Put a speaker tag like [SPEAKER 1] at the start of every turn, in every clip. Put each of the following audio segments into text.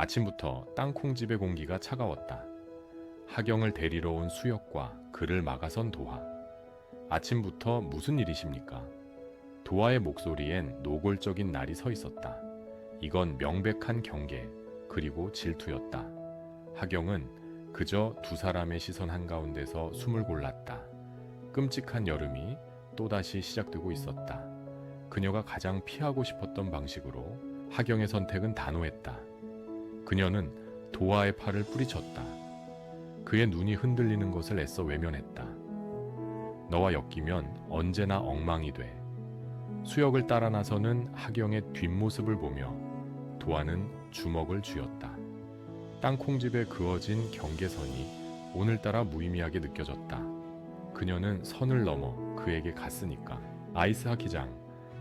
[SPEAKER 1] 아침부터 땅콩집의 공기가 차가웠다. 하경을 데리러 온 수혁과 그를 막아선 도화. 아침부터 무슨 일이십니까? 도화의 목소리엔 노골적인 날이 서 있었다. 이건 명백한 경계, 그리고 질투였다. 하경은 그저 두 사람의 시선 한가운데서 숨을 골랐다. 끔찍한 여름이 또다시 시작되고 있었다. 그녀가 가장 피하고 싶었던 방식으로 하경의 선택은 단호했다. 그녀는 도화의 팔을 뿌리쳤다. 그의 눈이 흔들리는 것을 애써 외면했다. 너와 엮이면 언제나 엉망이 돼. 수역을 따라 나서는 하경의 뒷모습을 보며 도화는 주먹을 쥐었다. 땅콩집에 그어진 경계선이 오늘따라 무의미하게 느껴졌다. 그녀는 선을 넘어 그에게 갔으니까. 아이스 하키장,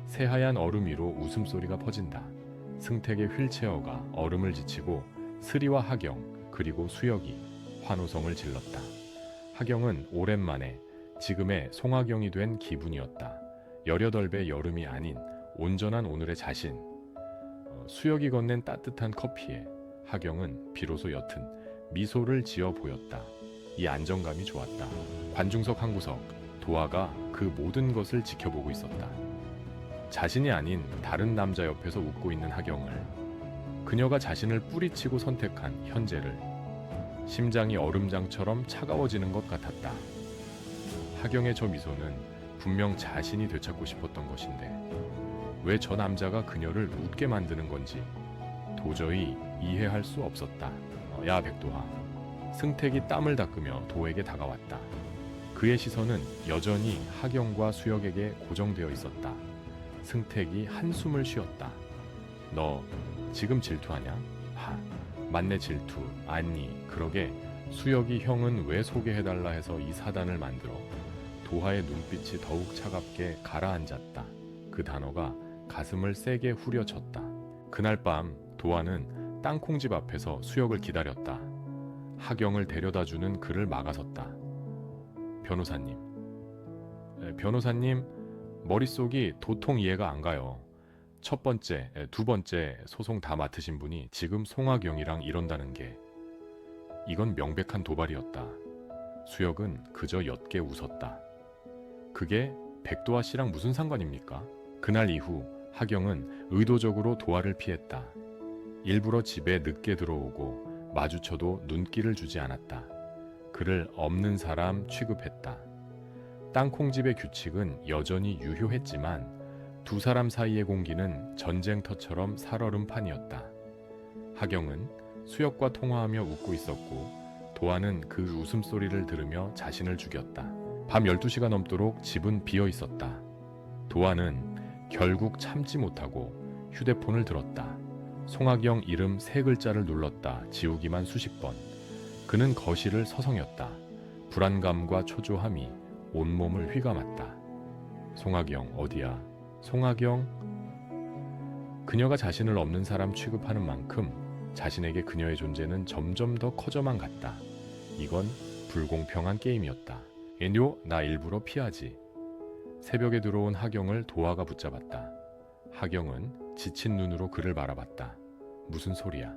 [SPEAKER 1] 새하얀 얼음 위로 웃음소리가 퍼진다. 승택의 휠체어가 얼음을 지치고 스리와 하경 그리고 수혁이 환호성을 질렀다. 하경은 오랜만에 지금의 송하경이 된 기분이었다. 열여덟 배 여름이 아닌 온전한 오늘의 자신. 어, 수혁이 건넨 따뜻한 커피에 하경은 비로소 옅은 미소를 지어 보였다. 이 안정감이 좋았다. 관중석 한 구석, 도화가 그 모든 것을 지켜보고 있었다. 자신이 아닌 다른 남자 옆에서 웃고 있는 하경을 그녀가 자신을 뿌리치고 선택한 현재를 심장이 얼음장처럼 차가워지는 것 같았다. 하경의 저 미소는 분명 자신이 되찾고 싶었던 것인데 왜 저 남자가 그녀를 웃게 만드는 건지 도저히 이해할 수 없었다. 어, 야 백도하. 승택이 땀을 닦으며 도에게 다가왔다. 그의 시선은 여전히 하경과 수혁에게 고정되어 있었다. 승택이 한숨을 쉬었다. 너 지금 질투하냐? 하, 맞네 질투. 아니, 그러게 수혁이 형은 왜 소개해달라 해서 이 사단을 만들어 도하의 눈빛이 더욱 차갑게 가라앉았다. 그 단어가 가슴을 세게 후려쳤다. 그날 밤 도하는 땅콩집 앞에서 수혁을 기다렸다. 하경을 데려다주는 그를 막아섰다. 변호사님. 에, 변호사님, 머릿속이 도통 이해가 안 가요. 첫 번째, 에, 두 번째 소송 다 맡으신 분이 지금 송하경이랑 이런다는 게 이건 명백한 도발이었다. 수혁은 그저 옅게 웃었다. 그게 백도화 씨랑 무슨 상관입니까? 그날 이후 하경은 의도적으로 도화를 피했다. 일부러 집에 늦게 들어오고 마주쳐도 눈길을 주지 않았다. 그를 없는 사람 취급했다. 땅콩집의 규칙은 여전히 유효했지만 두 사람 사이의 공기는 전쟁터처럼 살얼음판이었다. 하경은 수혁과 통화하며 웃고 있었고 도화는 그 웃음소리를 들으며 자신을 죽였다. 밤 12시가 넘도록 집은 비어 있었다. 도화는 결국 참지 못하고 휴대폰을 들었다. 송하경 이름 세 글자를 눌렀다. 지우기만 수십 번. 그는 거실을 서성였다. 불안감과 초조함이 온몸을 휘감았다. 송하경 어디야? 송하경? 그녀가 자신을 없는 사람 취급하는 만큼 자신에게 그녀의 존재는 점점 더 커져만 갔다. 이건 불공평한 게임이었다. 애뇨, 나 일부러 피하지. 새벽에 들어온 하경을 도화가 붙잡았다. 하경은 지친 눈으로 그를 바라봤다. 무슨 소리야?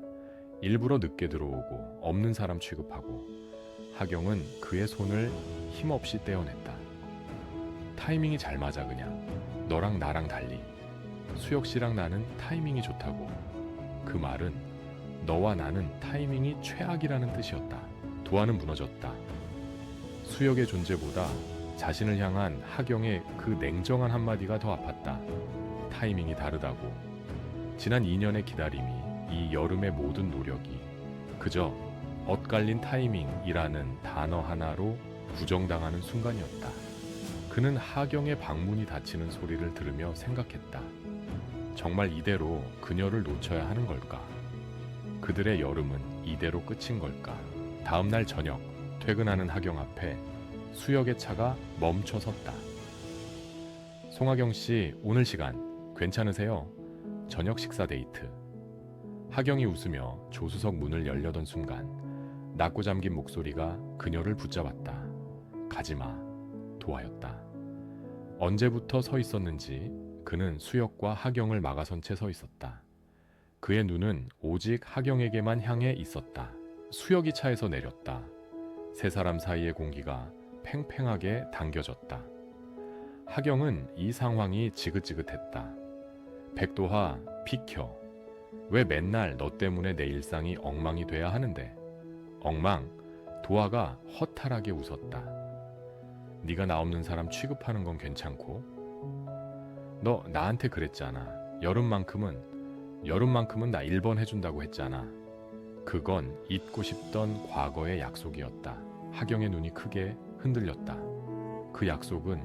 [SPEAKER 1] 일부러 늦게 들어오고 없는 사람 취급하고 하경은 그의 손을 힘없이 떼어냈다. 타이밍이 잘 맞아 그냥. 너랑 나랑 달리. 수혁 씨랑 나는 타이밍이 좋다고. 그 말은 너와 나는 타이밍이 최악이라는 뜻이었다. 도화는 무너졌다. 수혁의 존재보다 자신을 향한 하경의 그 냉정한 한마디가 더 아팠다. 타이밍이 다르다고. 지난 2년의 기다림이 이 여름의 모든 노력이 그저 엇갈린 타이밍이라는 단어 하나로 부정당하는 순간이었다. 그는 하경의 방문이 닫히는 소리를 들으며 생각했다. 정말 이대로 그녀를 놓쳐야 하는 걸까? 그들의 여름은 이대로 끝인 걸까? 다음 날 저녁 퇴근하는 하경 앞에 수역의 차가 멈춰 섰다. 송하경 씨, 오늘 시간 괜찮으세요? 저녁 식사 데이트. 하경이 웃으며 조수석 문을 열려던 순간 낮고 잠긴 목소리가 그녀를 붙잡았다. 가지마. 도하였다. 언제부터 서 있었는지 그는 수역과 하경을 막아선 채 서 있었다. 그의 눈은 오직 하경에게만 향해 있었다. 수역이 차에서 내렸다. 세 사람 사이의 공기가 팽팽하게 당겨졌다. 하경은 이 상황이 지긋지긋했다. 백도하, 비켜. 왜 맨날 너 때문에 내 일상이 엉망이 돼야 하는데? 엉망. 도화가 허탈하게 웃었다. 네가 나 없는 사람 취급하는 건 괜찮고 너 나한테 그랬잖아. 여름만큼은 여름만큼은 나 1번 해준다고 했잖아. 그건 잊고 싶던 과거의 약속이었다. 하경의 눈이 크게 흔들렸다. 그 약속은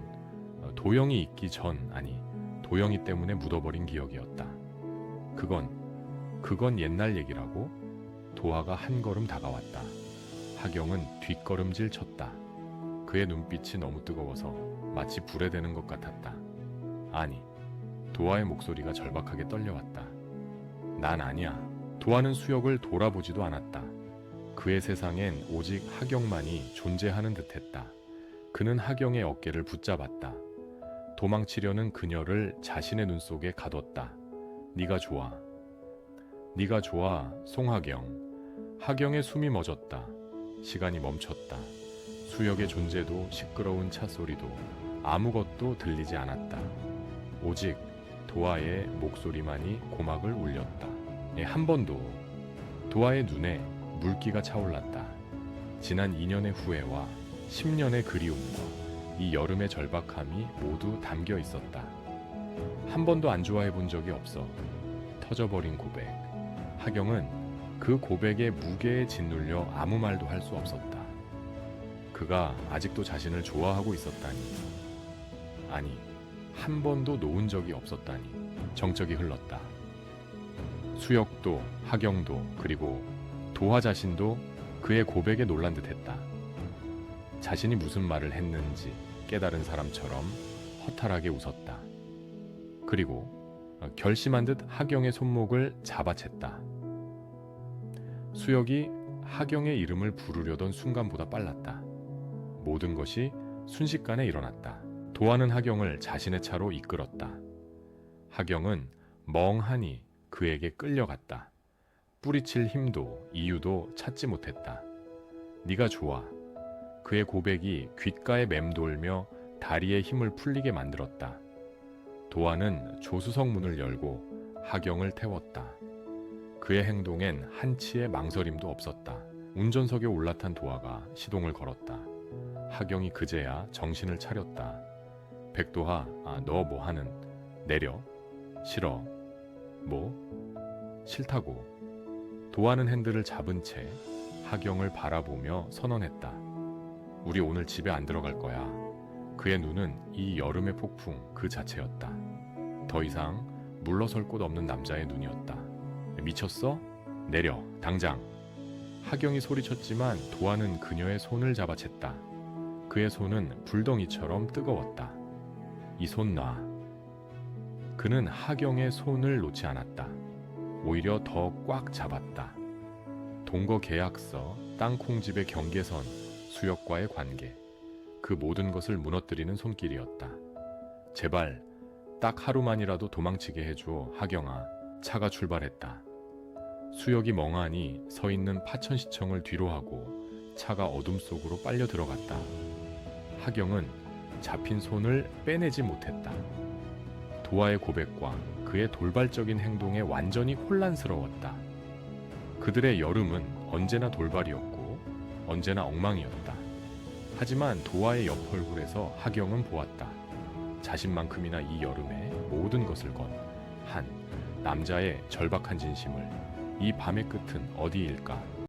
[SPEAKER 1] 어, 도영이 있기 전 아니 도영이 때문에 묻어버린 기억이었다. 그건 그건 옛날 얘기라고 도화가 한 걸음 다가왔다. 하경은 뒷걸음질 쳤다. 그의 눈빛이 너무 뜨거워서 마치 불에 대는 것 같았다. 아니, 도화의 목소리가 절박하게 떨려왔다. 난 아니야. 도화는 수역을 돌아보지도 않았다. 그의 세상엔 오직 하경만이 존재하는 듯했다. 그는 하경의 어깨를 붙잡았다. 도망치려는 그녀를 자신의 눈 속에 가뒀다. 네가 좋아. 네가 좋아, 송하경. 하경의 숨이 멎었다. 시간이 멈췄다. 수역의 존재도 시끄러운 차 소리도 아무것도 들리지 않았다. 오직 도아의 목소리만이 고막을 울렸다. 예, 한 번도 도아의 눈에 물기가 차올랐다. 지난 2년의 후회와 10년의 그리움과 이 여름의 절박함이 모두 담겨 있었다. 한 번도 안 좋아해 본 적이 없어. 터져버린 고백. 하경은 그 고백의 무게에 짓눌려 아무 말도 할 수 없었다. 그가 아직도 자신을 좋아하고 있었다니. 아니, 한 번도 놓은 적이 없었다니. 정적이 흘렀다. 수역도, 하경도, 그리고 도화 자신도 그의 고백에 놀란 듯 했다. 자신이 무슨 말을 했는지 깨달은 사람처럼 허탈하게 웃었다. 그리고 결심한 듯 하경의 손목을 잡아챘다. 수역이 하경의 이름을 부르려던 순간보다 빨랐다. 모든 것이 순식간에 일어났다. 도하는 하경을 자신의 차로 이끌었다. 하경은 멍하니 그에게 끌려갔다. 뿌리칠 힘도 이유도 찾지 못했다. 네가 좋아. 그의 고백이 귓가에 맴돌며 다리의 힘을 풀리게 만들었다. 도하는 조수석 문을 열고 하경을 태웠다. 그의 행동엔 한치의 망설임도 없었다. 운전석에 올라탄 도하가 시동을 걸었다. 하경이 그제야 정신을 차렸다. 백도하, 아, 너 뭐 하는? 내려. 싫어. 뭐? 싫다고. 도하는 핸들을 잡은 채 하경을 바라보며 선언했다. 우리 오늘 집에 안 들어갈 거야. 그의 눈은 이 여름의 폭풍 그 자체였다. 더 이상 물러설 곳 없는 남자의 눈이었다. 미쳤어? 내려, 당장. 하경이 소리쳤지만 도하는 그녀의 손을 잡아챘다. 그의 손은 불덩이처럼 뜨거웠다. 이 손 놔. 그는 하경의 손을 놓지 않았다. 오히려 더 꽉 잡았다. 동거 계약서, 땅콩집의 경계선, 수역과의 관계. 그 모든 것을 무너뜨리는 손길이었다. 제발 딱 하루만이라도 도망치게 해줘, 하경아. 차가 출발했다. 수역이 멍하니 서 있는 파천시청을 뒤로하고 차가 어둠 속으로 빨려 들어갔다. 하경은 잡힌 손을 빼내지 못했다. 도하의 고백과 그의 돌발적인 행동에 완전히 혼란스러웠다. 그들의 여름은 언제나 돌발이었고 언제나 엉망이었다. 하지만 도하의 옆 얼굴에서 하경은 보았다. 자신만큼이나 이 여름에 모든 것을 건 한 남자의 절박한 진심을 이 밤의 끝은 어디일까?